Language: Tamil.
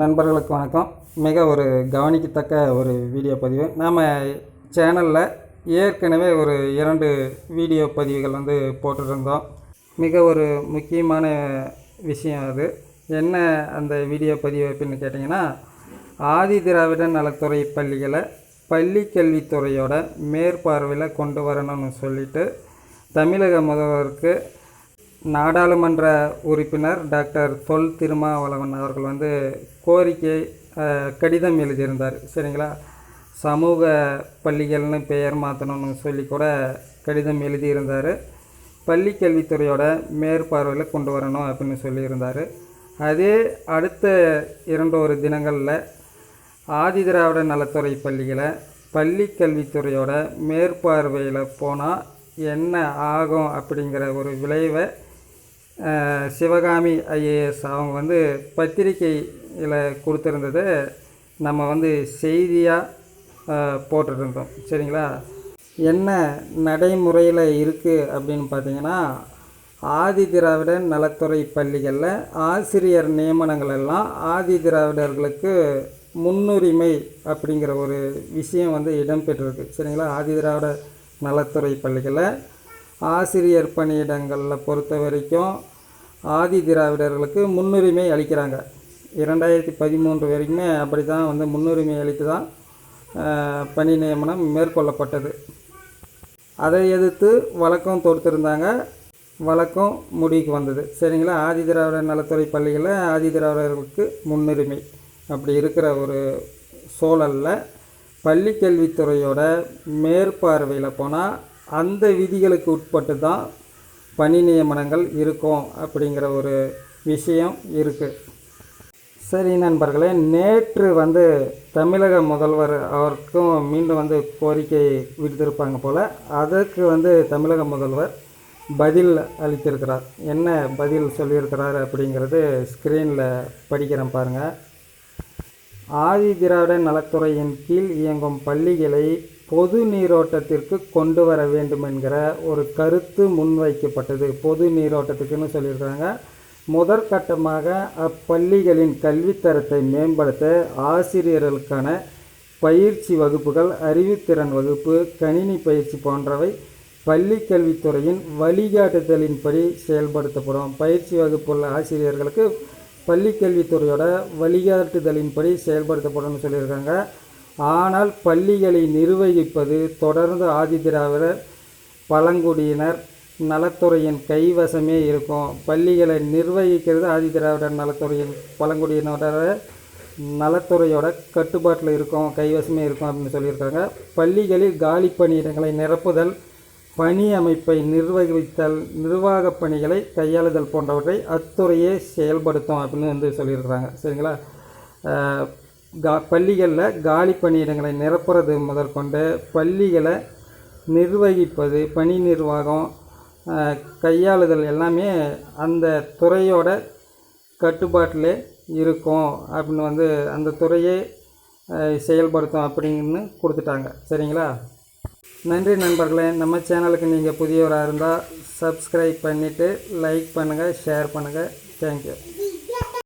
நண்பர்களுக்கு வணக்கம். மிக ஒரு கவனிக்கத்தக்க ஒரு வீடியோ பதிவு. நாம் சேனலில் ஏற்கனவே ஒரு இரண்டு வீடியோ பதிவுகள் வந்து போட்டிருந்தோம். மிக ஒரு முக்கியமான விஷயம் அது. என்ன அந்த வீடியோ பதிவு அப்படின்னு கேட்டிங்கன்னா ஆதி திராவிட நலத்துறை பள்ளிகளை பள்ளி கல்வித்துறையோட மேற்பார்வையில் கொண்டு வரணும்னு சொல்லிட்டு தமிழக முதல்வருக்கு நாடாளுமன்ற உறுப்பினர் டாக்டர் தொல் திருமாவளவன் அவர்கள் வந்து கோரிக்கை கடிதம் எழுதியிருந்தார். சரிங்களா? சமூக பள்ளிகள்னு பெயர் மாற்றணும்னு சொல்லி கூட கடிதம் எழுதியிருந்தார். பள்ளி கல்வித்துறையோட மேற்பார்வையில் கொண்டு வரணும் அப்படின்னு சொல்லியிருந்தார். அதே அடுத்த இரண்டு ஒரு தினங்களில் ஆதிதிராவிட நலத்துறை பள்ளிகளை பள்ளி கல்வித்துறையோட மேற்பார்வையில் போனால் என்ன ஆகும் அப்படிங்கிற ஒரு விளைவை சிவகாமி ஐஏஎஸ் அவங்க வந்து பத்திரிக்கையில் கொடுத்துருந்ததை நம்ம வந்து செய்தியாக போட்டுருந்தோம். சரிங்களா? என்ன நடைமுறையில் இருக்குது அப்படின்னு பார்த்தீங்கன்னா ஆதி திராவிட நலத்துறை பள்ளிகளில் ஆசிரியர் நியமனங்கள் எல்லாம் ஆதி திராவிடர்களுக்கு முன்னுரிமை அப்படிங்கிற ஒரு விஷயம் வந்து இடம்பெற்றிருக்கு. சரிங்களா? ஆதி திராவிட நலத்துறை பள்ளிகளில் ஆசிரியர் பணியிடங்களில் பொறுத்த வரைக்கும் ஆதி திராவிடர்களுக்கு முன்னுரிமை அளிக்கிறாங்க. இரண்டாயிரத்தி பதிமூன்று வரைக்குமே அப்படி தான் வந்து முன்னுரிமை அளித்து தான் பணி நியமனம் மேற்கொள்ளப்பட்டது. அதை எதிர்த்து வழக்கம் தொடுத்திருந்தாங்க. வழக்கம் முடிவுக்கு வந்தது. சரிங்களா? ஆதி திராவிட நலத்துறை பள்ளிகளில் ஆதி திராவிடர்களுக்கு முன்னுரிமை. அப்படி இருக்கிற ஒரு சூழலில் பள்ளி கல்வித்துறையோட மேற்பார்வையில் போனால் அந்த விதிகளுக்கு உட்பட்டு தான் பணி நியமனங்கள் இருக்கும் அப்படிங்கிற ஒரு விஷயம் இருக்குது சரி நண்பர்களே நேற்று வந்து தமிழக முதல்வர் அவருக்கும் மீண்டும் வந்து கோரிக்கை விடுத்திருப்பாங்க போல் அதற்கு வந்து தமிழக முதல்வர் பதில் அளித்திருக்கிறார். என்ன பதில் சொல்லியிருக்கிறார் அப்படிங்கிறது ஸ்க்ரீனில் படிக்கிறேன் பாருங்கள் ஆதி திராவிட நலத்துறையின் கீழ் இயங்கும் பள்ளிகளை பொது நீரோட்டத்திற்கு கொண்டு வர வேண்டும் என்கிற ஒரு கருத்து முன்வைக்கப்பட்டது. பொது நீரோட்டத்துக்குன்னு சொல்லியிருக்காங்க முதற்கட்டமாக அப்பள்ளிகளின் கல்வித்தரத்தை மேம்படுத்த ஆசிரியர்களுக்கான பயிற்சி வகுப்புகள் அறிவுத்திறன் வகுப்பு கணினி பயிற்சி போன்றவை பள்ளி கல்வித்துறையின் வழிகாட்டுதலின்படி செயல்படுத்தப்படும். பயிற்சி வகுப்புள்ள ஆசிரியர்களுக்கு பள்ளி கல்வித்துறையோட வழிகாட்டுதலின்படி செயல்படுத்தப்படும்னு சொல்லியிருக்காங்க. ஆனால் பள்ளிகளை நிர்வகிப்பது தொடர்ந்து ஆதிதிராவிட பழங்குடியினர் நலத்துறையின் கைவசமே இருக்கும். பள்ளிகளை நிர்வகிக்கிறது ஆதிதிராவிடர் நலத்துறையின் பழங்குடியினரோட நலத்துறையோட கட்டுப்பாட்டில் இருக்கும் கைவசமே இருக்கும் அப்படின்னு சொல்லியிருக்காங்க. பள்ளிகளில் காலி பணியிடங்களை நிரப்புதல் பணி அமைப்பை நிர்வகித்தல் நிர்வாகப் பணிகளை கையாளுதல் போன்றவற்றை அத்துறையே செயல்படுத்தும் அப்படின்னு வந்து சொல்லியிருக்கிறாங்க சரிங்களா? கா பள்ளிகளில் காலி பணியிடங்களை நிரப்புறது முதற்கொண்டு பள்ளிகளை நிர்வகிப்பது பணி நிர்வாகம் கையாளுதல் எல்லாமே அந்த துறையோட கட்டுப்பாட்டில் இருக்கும் அப்படின்னு வந்து அந்த துறையே செயல்படுத்தும் அப்படின்னு கொடுத்துட்டாங்க. சரிங்களா? நன்றி நண்பர்களே. நம்ம சேனலுக்கு நீங்கள் புதியவராக இருந்தால் சப்ஸ்கிரைப் பண்ணிவிட்டு லைக் பண்ணுங்கள் ஷேர் பண்ணுங்கள் தேங்க்யூ.